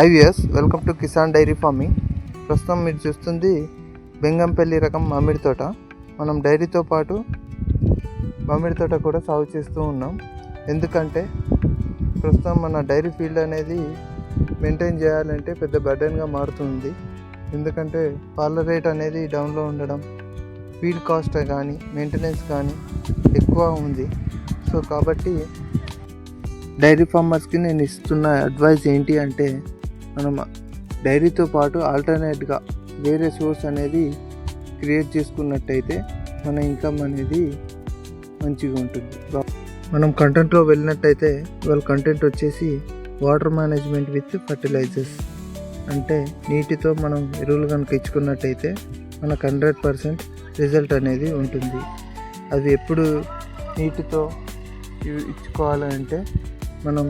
I V S welcome to Kisan dairy farming ప్రస్తుతం మీరు చూస్తుంది బెంగంపల్లి రకం మామిడి తోట. మనం డైరీతో పాటు మామిడి తోట కూడా సాగు చేస్తూ ఉన్నాం. ఎందుకంటే ప్రస్తుతం మన డైరీ ఫీల్డ్ అనేది మెయింటైన్ చేయాలంటే పెద్ద బర్డెన్గా మారుతుంది. ఎందుకంటే పాల రేట్ అనేది డౌన్లో ఉండడం ఫీడ్ కాస్ట్ కానీ మెయింటెనెన్స్ కానీ ఎక్కువ ఉంది. సో కాబట్టి డైరీ ఫార్మర్స్కి నేను ఇస్తున్న అడ్వైస్ ఏంటి అంటే మనం డైరీతో పాటు ఆల్టర్నేట్గా వేరే సోర్స్ అనేది క్రియేట్ చేసుకున్నట్టయితే మన ఇన్కమ్ అనేది మంచిగా ఉంటుంది. మనం కంటెంట్లో వెళ్ళినట్టయితే వాళ్ళ కంటెంట్ వచ్చేసి వాటర్ మేనేజ్మెంట్ విత్ ఫర్టిలైజర్స్ అంటే నీటితో మనం ఎరువులు కనుక ఇచ్చుకున్నట్టయితే మనకు హండ్రెడ్ పర్సెంట్ రిజల్ట్ అనేది ఉంటుంది. అది ఎప్పుడు నీటితో ఇచ్చుకోవాలంటే మనం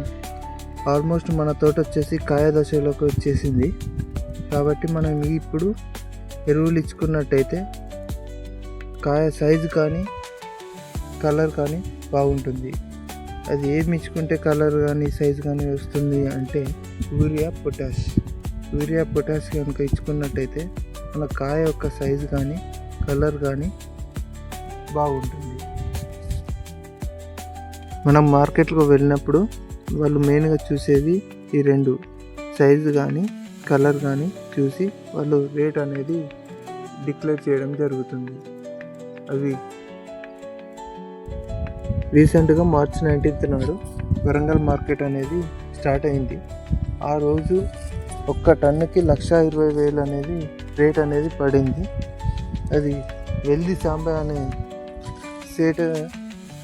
ఆల్మోస్ట్ మన తోట వచ్చేసి కాయ దశలోకి వచ్చేసింది. కాబట్టి మనం ఇప్పుడు ఎరువులు ఇచ్చుకున్నట్టయితే కాయ సైజు కానీ కలర్ కానీ బాగుంటుంది. అది ఏమి ఇచ్చుకుంటే కలర్ కానీ సైజు కానీ వస్తుంది అంటే యూరియా పొటాష్ యూరియా పొటాష్ కనుక ఇచ్చుకున్నట్టయితే మన కాయ యొక్క సైజు కానీ కలర్ కానీ బాగుంటుంది. మనం మార్కెట్లో వెళ్ళినప్పుడు వాళ్ళు మెయిన్గా చూసేది ఈ రెండు. సైజు కానీ కలర్ కానీ చూసి వాళ్ళు రేట్ అనేది డిక్లేర్ చేయడం జరుగుతుంది. అవి రీసెంట్గా మార్చ్ నైన్టీన్త్ నాడు వరంగల్ మార్కెట్ అనేది స్టార్ట్ అయింది. ఆ రోజు ఒక్క టన్నుకి లక్ష ఇరవై వేలు అనేది రేట్ అనేది పడింది. అది వెల్ది సాంబా అనే సేట్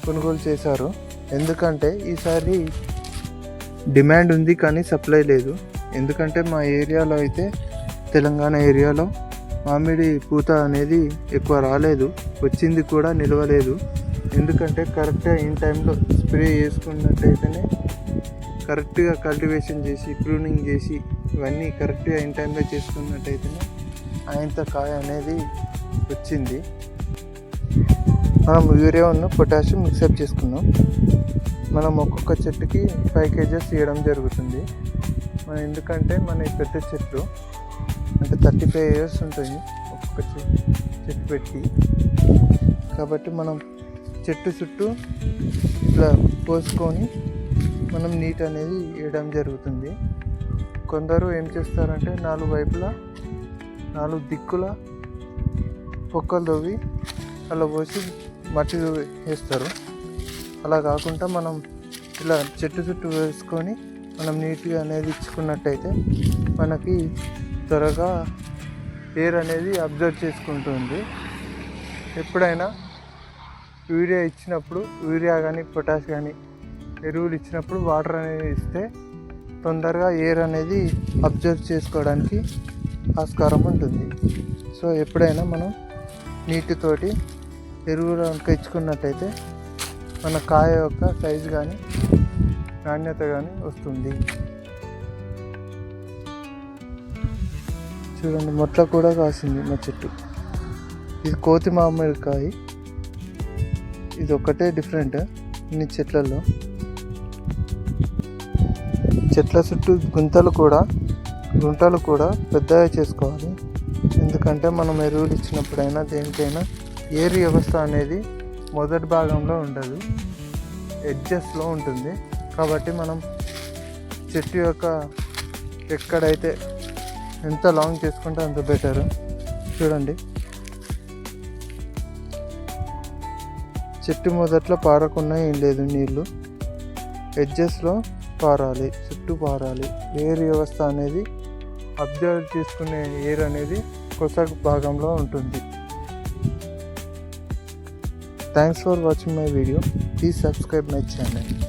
కొనుగోలు చేశారు. ఎందుకంటే ఈసారి డిమాండ్ ఉంది కానీ సప్లై లేదు. ఎందుకంటే మా ఏరియాలో అయితే తెలంగాణ ఏరియాలో మామిడి పూత అనేది ఎక్కువ రాలేదు. వచ్చింది కూడా నిలవలేదు. ఎందుకంటే కరెక్ట్గా ఇన్ టైంలో స్ప్రే చేసుకున్నట్టయితేనే కరెక్ట్గా కల్టివేషన్ చేసి ప్రూనింగ్ చేసి ఇవన్నీ కరెక్ట్గా ఇన్ టైంలో చేసుకున్నట్టయితేనే ఆయంత కాయ అనేది వచ్చింది. మనం యూరియాను పొటాషియం మిక్సప్ చేసుకున్నాం మనం ఒక్కొక్క చెట్టుకి ఫైవ్ కేజెస్ ఇవ్వడం జరుగుతుంది. మన ఎందుకంటే మన పెద్ద చెట్లు అంటే థర్టీ ఫైవ్ ఇయర్స్ ఉంటుంది ఒక్కొక్క చెట్టు పెట్టి. కాబట్టి మనం చెట్టు చుట్టూ ఇట్లా పోసుకొని మనం నీట్ అనేది వేయడం జరుగుతుంది. కొందరు ఏం చేస్తారంటే నాలుగు వైపులా నాలుగు దిక్కుల పొక్కలు తవ్వి అలా పోసి మట్టి వేస్తారు. అలా కాకుండా మనం ఇలా చెట్టు చుట్టూ వేసుకొని మనం నీట్గా అనేది ఇచ్చుకున్నట్టయితే మనకి త్వరగా ఎయిర్ అనేది అబ్జర్వ్ చేసుకుంటుంది. ఎప్పుడైనా యూరియా ఇచ్చినప్పుడు యూరియా కానీ పొటాష్ కానీ ఎరువులు ఇచ్చినప్పుడు వాటర్ అనేది ఇస్తే తొందరగా ఎయిర్ అనేది అబ్జర్వ్ చేసుకోవడానికి ఆస్కారం ఉంటుంది. సో ఎప్పుడైనా మనం నీటితోటి ఎరువులు కనుక ఇచ్చుకున్నట్టయితే మన కాయ యొక్క సైజు కానీ నాణ్యత కానీ వస్తుంది. చూడండి మొట్ల కూడా కాసింది మా చెట్టు. ఇది కోతి మామిడికాయ. ఇది ఒక్కటే డిఫరెంట్ ఇన్ని చెట్లలో. చెట్ల చుట్టూ గుంతలు కూడా గుంటలు కూడా పెద్దగా చేసుకోవాలి. ఎందుకంటే మనం ఎరువులు ఇచ్చినప్పుడైనా దేనికైనా ఏరు వ్యవస్థ అనేది మొదటి భాగంలో ఉండదు. ఎడ్జస్ట్లో ఉంటుంది. కాబట్టి మనం చెట్టు యొక్క ఎక్కడైతే ఎంత లాంగ్ చేసుకుంటే అంత బెటర్ చూడండి. చెట్టు మొదట్లో పారకుండా ఏం లేదు నీళ్ళు ఎడ్జెస్లో పారాలి చుట్టూ పారాలి. ఎయిర్ వ్యవస్థ అనేది అబ్జర్వ్ చేసుకునే ఎయిర్ అనేది కొస భాగంలో ఉంటుంది. Thanks for watching my video please subscribe my channel